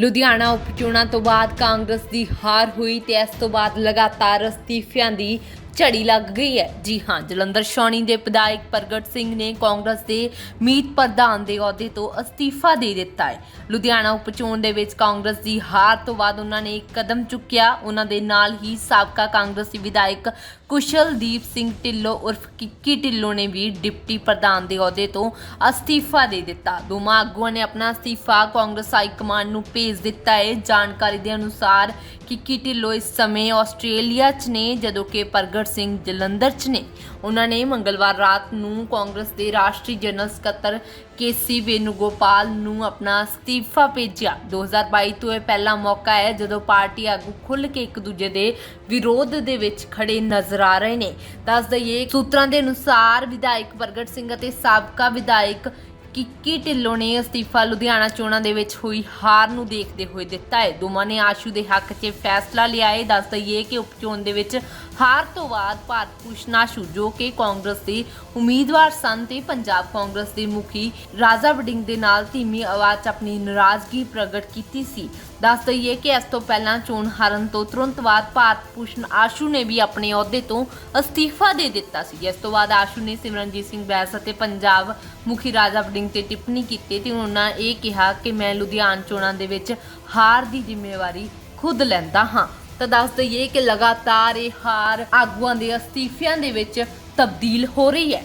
ਲੁਧਿਆਣਾ ਉਪ ਚੋਣਾਂ ਤੋਂ ਬਾਅਦ ਕਾਂਗਰਸ ਦੀ ਹਾਰ ਹੋਈ ਤੇ ਇਸ ਤੋਂ ਬਾਅਦ ਲਗਾਤਾਰ ਅਸਤੀਫਿਆਂ ਦੀ ਝੜੀ ਲੱਗ ਗਈ ਹੈ। ਜੀ ਹਾਂ, ਜਲੰਧਰ ਸ਼ੌਣੀ ਦੇ ਵਿਧਾਇਕ ਪ੍ਰਗਟ ਸਿੰਘ ਨੇ ਕਾਂਗਰਸ ਦੇ ਮੀਤ ਪ੍ਰਧਾਨ ਦੇ ਅਹੁਦੇ ਤੋਂ ਅਸਤੀਫਾ ਦੇ ਦਿੱਤਾ ਹੈ। ਲੁਧਿਆਣਾ ਉਪ ਚੋਣ ਦੇ ਵਿੱਚ ਕਾਂਗਰਸ ਦੀ ਹਾਰ ਤੋਂ ਬਾਅਦ ਉਹਨਾਂ ਨੇ ਇੱਕ ਕਦਮ ਚੁੱਕਿਆ। ਉਹਨਾਂ ਦੇ ਨਾਲ ਹੀ ਸਾਬਕਾ ਕਾਂਗਰਸੀ ਵਿਧਾਇਕ ਕੁਸ਼ਲਦੀਪ ਸਿੰਘ ਢਿੱਲੋਂ ਉਰਫ ਕਿੱਕੀ ਢਿੱਲੋਂ ਨੇ ਵੀ ਡਿਪਟੀ ਪ੍ਰਧਾਨ ਦੇ ਅਹੁਦੇ ਤੋਂ ਅਸਤੀਫਾ ਦੇ ਦਿੱਤਾ। ਦੋਵਾਂ ਆਗੂਆਂ ਨੇ ਆਪਣਾ ਅਸਤੀਫਾ ਕਾਂਗਰਸ ਹਾਈ ਕਮਾਂਡ ਨੂੰ ਭੇਜ ਦਿੱਤਾ ਹੈ। ਜਾਣਕਾਰੀ ਦੇ ਅਨੁਸਾਰ ਕਿੱਕੀ ਢਿੱਲੋਂ ਇਸ ਸਮੇਂ ਆਸਟ੍ਰੇਲੀਆ 'ਚ ਨੇ, ਜਦੋਂ ਕਿ ਪ੍ਰਗਟ ਸਿੰਘ ਜਲੰਧਰ 'ਚ ਨੇ। ਉਹਨਾਂ ਨੇ ਮੰਗਲਵਾਰ ਰਾਤ ਨੂੰ ਕਾਂਗਰਸ ਦੇ ਰਾਸ਼ਟਰੀ ਜਨਰਲ ਸਕੱਤਰ ਕੇਸੀ ਵੇਨੁਗੋਪਾਲ ਨੂੰ ਆਪਣਾ ਅਸਤੀਫਾ ਭੇਜਿਆ। 2022 ਤੋਂ ਇਹ ਪਹਿਲਾ ਮੌਕਾ ਹੈ ਜਦੋਂ ਪਾਰਟੀ ਆਗੂ ਖੁੱਲ ਕੇ ਇੱਕ ਦੂਜੇ ਦੇ ਵਿਰੋਧ ਦੇ ਵਿੱਚ ਖੜੇ ਨਜ਼ਰ ਆ ਰਹੇ ਨੇ। ਦੱਸ ਦਈਏ ਸੂਤਰਾਂ ਦੇ ਅਨੁਸਾਰ ਵਿਧਾਇਕ ਪ੍ਰਗਟ ਸਿੰਘ ਅਤੇ ਸਾਬਕਾ ਵਿਧਾਇਕ ਕਿੱਕੀ ਢਿੱਲੋਂ ਨੇ ਅਸਤੀਫਾ ਲੁਧਿਆਣਾ ਚੋਣਾਂ ਦੇ ਵਿੱਚ ਹੋਈ ਹਾਰ ਨੂੰ ਦੇਖਦੇ ਹੋਏ ਦਿੱਤਾ ਹੈ। ਦੋਵਾਂ ਨੇ ਆਸ਼ੂ ਦੇ ਹੱਕ 'ਚ ਫੈਸਲਾ ਲਿਆ ਹੈ। ਦੱਸ ਦਈਏ ਕਿ ਉਪਚੋਣ ਦੇ ਵਿੱਚ ਹਾਰ ਤੋਂ ਬਾਅਦ ਭਾਰਤ ਭੂਸ਼ਣ ਆਸ਼ੂ ਜੋ ਕਿ ਕਾਂਗਰਸ ਦੇ ਉਮੀਦਵਾਰ ਸਨ ਤੇ ਪੰਜਾਬ ਕਾਂਗਰਸ ਦੇ ਮੁਖੀ ਰਾਜਾ ਵੜਿੰਗ ਦੇ ਨਾਲ ਧੀਮੀ ਆਵਾਜ਼ 'ਚ ਆਪਣੀ ਨਾਰਾਜ਼ਗੀ ਪ੍ਰਗਟ ਕੀਤੀ ਸੀ। ਦੱਸ ਦਈਏ ਕਿ ਇਸ ਤੋਂ ਪਹਿਲਾਂ ਚੋਣ ਹਾਰਨ ਤੋਂ ਤੁਰੰਤ ਬਾਅਦ ਭਾਰਤ ਭੂਸ਼ਣ ਆਸ਼ੂ ਨੇ ਵੀ ਆਪਣੇ ਅਹੁਦੇ ਤੋਂ ਅਸਤੀਫਾ ਦੇ ਦਿੱਤਾ ਸੀ। ਇਸ ਤੋਂ ਬਾਅਦ ਆਸ਼ੂ ਨੇ ਸਿਮਰਨਜੀਤ ਸਿੰਘ ਬੈਂਸ ਅਤੇ ਪੰਜਾਬ ਮੁਖੀ ਰਾਜਾ ਵਡਿੰਗ ਵੜਿੰਗ ਤੇ ਟਿੱਪਣੀ ਕੀਤੀ ਤੇ ਉਹਨਾਂ ਇਹ ਕਿਹਾ ਕਿ ਮੈਂ ਲੁਧਿਆਣਾ ਚੋਣਾਂ ਦੇ ਵਿੱਚ ਹਾਰ ਦੀ ਜ਼ਿੰਮੇਵਾਰੀ ਖੁਦ ਲੈਂਦਾ ਹਾਂ। ਤਾਂ ਦੱਸ ਦਈਏ ਕਿ ਲਗਾਤਾਰ ਇਹ ਹਾਰ ਆਗੂਆਂ ਦੇ ਅਸਤੀਫਿਆਂ ਦੇ ਵਿੱਚ ਤਬਦੀਲ ਹੋ ਰਹੀ ਹੈ।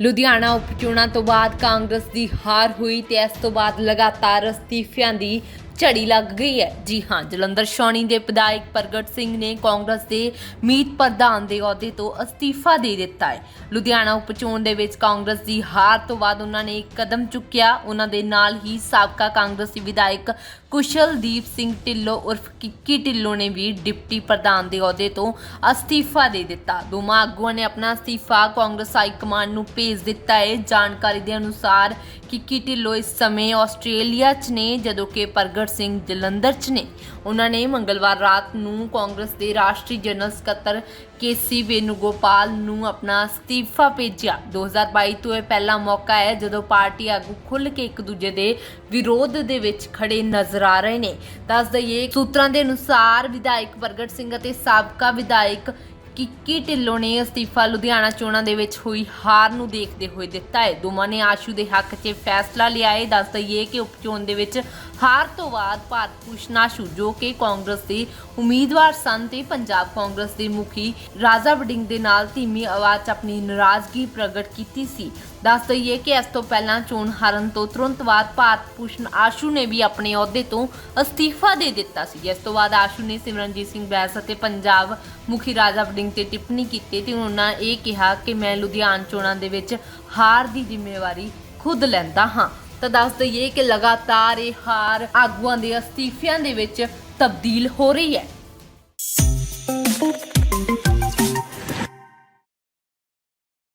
ਲੁਧਿਆਣਾ ਉਪ ਚੋਣਾਂ ਤੋਂ ਬਾਅਦ ਕਾਂਗਰਸ ਦੀ ਹਾਰ ਹੋਈ ਤੇ ਇਸ ਤੋਂ ਬਾਅਦ ਲਗਾਤਾਰ ਅਸਤੀਫਿਆਂ ਦੀ ਝੜੀ ਲੱਗ ਗਈ ਹੈ। ਜੀ ਹਾਂ, ਜਲੰਧਰ ਸ਼ੌਣੀ ਦੇ ਵਿਧਾਇਕ ਪ੍ਰਗਟ ਸਿੰਘ ਨੇ ਕਾਂਗਰਸ ਦੇ ਮੀਤ ਪ੍ਰਧਾਨ ਦੇ ਅਹੁਦੇ ਤੋਂ ਅਸਤੀਫਾ ਦੇ ਦਿੱਤਾ ਹੈ। ਲੁਧਿਆਣਾ ਉਪ ਚੋਣ ਦੇ ਵਿੱਚ ਕਾਂਗਰਸ ਦੀ ਹਾਰ ਤੋਂ ਬਾਅਦ ਉਹਨਾਂ ਨੇ ਇੱਕ ਕਦਮ ਚੁੱਕਿਆ। ਉਹਨਾਂ ਦੇ ਨਾਲ ਹੀ ਸਾਬਕਾ ਕਾਂਗਰਸੀ ਵਿਧਾਇਕ ਕੁਸ਼ਲਦੀਪ ਸਿੰਘ ਢਿੱਲੋਂ ਉਰਫ ਕਿੱਕੀ ਢਿੱਲੋਂ ਨੇ ਵੀ ਡਿਪਟੀ ਪ੍ਰਧਾਨ ਦੇ ਅਹੁਦੇ ਤੋਂ ਅਸਤੀਫਾ ਦੇ ਦਿੱਤਾ। ਦੋਵਾਂ ਆਗੂਆਂ ਨੇ ਆਪਣਾ ਅਸਤੀਫਾ ਕਾਂਗਰਸ ਹਾਈ ਕਮਾਂਡ ਨੂੰ ਭੇਜ ਦਿੱਤਾ ਹੈ। ਜਾਣਕਾਰੀ ਦੇ ਅਨੁਸਾਰ ਕਿੱਕੀ ਢਿੱਲੋਂ ਇਸ ਸਮੇਂ ਆਸਟ੍ਰੇਲੀਆ 'ਚ ਨੇ, ਜਦੋਂ ਕਿ ਪ੍ਰਗਟ ਸਿੰਘ ਜਲੰਧਰ 'ਚ ਨੇ। ਉਹਨਾਂ ਨੇ ਮੰਗਲਵਾਰ ਰਾਤ ਨੂੰ ਕਾਂਗਰਸ ਦੇ ਰਾਸ਼ਟਰੀ ਜਨਰਲ ਸਕੱਤਰ ਕੇਸੀ ਵੇਨੁਗੋਪਾਲ ਨੂੰ ਆਪਣਾ ਅਸਤੀਫਾ ਭੇਜਿਆ। 2022 ਤੋਂ ਇਹ ਪਹਿਲਾ ਮੌਕਾ ਹੈ ਜਦੋਂ ਪਾਰਟੀ ਆਗੂ ਖੁੱਲ ਕੇ ਇੱਕ ਦੂਜੇ ਦੇ ਵਿਰੋਧ ਦੇ ਵਿੱਚ ਖੜੇ ਨਜ਼ਰ ਆ ਰਹੇ ਨੇ। ਦੱਸ ਦਈਏ ਸੂਤਰਾਂ ਦੇ ਅਨੁਸਾਰ ਵਿਧਾਇਕ ਪ੍ਰਗਟ ਸਿੰਘ ਅਤੇ ਸਾਬਕਾ ਵਿਧਾਇਕ ਕਿੱਕੀ ਢਿੱਲੋਂ ਨੇ ਅਸਤੀਫਾ ਲੁਧਿਆਣਾ ਚੋਣਾਂ ਦੇ ਵਿੱਚ ਹੋਈ ਹਾਰ ਨੂੰ ਦੇਖਦੇ ਹੋਏ ਦਿੱਤਾ ਹੈ। ਦੋਵਾਂ ਨੇ ਆਸ਼ੂ ਦੇ ਹੱਕ 'ਚ ਫੈਸਲਾ ਲਿਆ ਹੈ। ਦੱਸ ਦਈਏ ਕਿ ਉਪਚੋਣ ਦੇ ਵਿੱਚ ਹਾਰ ਤੋਂ ਬਾਅਦ ਭਾਰਤ ਭੂਸ਼ਣ ਆਸ਼ੂ, ਜੋ ਕਿ ਕਾਂਗਰਸ ਦੇ ਉਮੀਦਵਾਰ ਸਨ ਤੇ ਪੰਜਾਬ ਕਾਂਗਰਸ ਦੇ ਮੁਖੀ ਰਾਜਾ ਵਡਿੰਗ ਦੇ ਨਾਲ ਧੀਮੀ ਆਵਾਜ਼ 'ਚ ਆਪਣੀ ਨਾਰਾਜ਼ਗੀ ਪ੍ਰਗਟ ਕੀਤੀ ਸੀ। ਦੱਸ ਦਈਏ ਕਿ ਇਸ ਤੋਂ ਪਹਿਲਾਂ ਚੋਣ ਹਾਰਨ ਤੋਂ ਤੁਰੰਤ ਬਾਅਦ ਭਾਰਤ ਭੂਸ਼ਣ ਆਸ਼ੂ ਨੇ ਵੀ ਆਪਣੇ ਅਹੁਦੇ ਤੋਂ ਅਸਤੀਫਾ ਦੇ ਦਿੱਤਾ ਸੀ। ਇਸ ਤੋਂ ਬਾਅਦ ਆਸ਼ੂ ਨੇ ਸਿਮਰਨਜੀਤ ਸਿੰਘ ਬੈਂਸ ਅਤੇ ਪੰਜਾਬ ਮੁਖੀ ਰਾਜਾ ਵੜਿੰਗ ਤੇ ਟਿੱਪਣੀ ਕੀਤੀ ਤੇ ਉਹਨਾਂ ਇਹ ਕਿਹਾ ਕਿ ਮੈਂ ਲੁਧਿਆਣਾ ਚੋਣਾਂ ਦੇ ਵਿੱਚ ਹਾਰ ਦੀ ਜ਼ਿੰਮੇਵਾਰੀ ਖੁਦ ਲੈਂਦਾ ਹਾਂ। ਤਾਂ ਦੱਸ ਦਈਏ ਕਿ ਲਗਾਤਾਰ ਇਹ ਹਾਰ ਆਗੂਆਂ ਦੇ ਅਸਤੀਫਿਆਂ ਦੇ ਵਿੱਚ ਤਬਦੀਲ ਹੋ ਰਹੀ ਹੈ।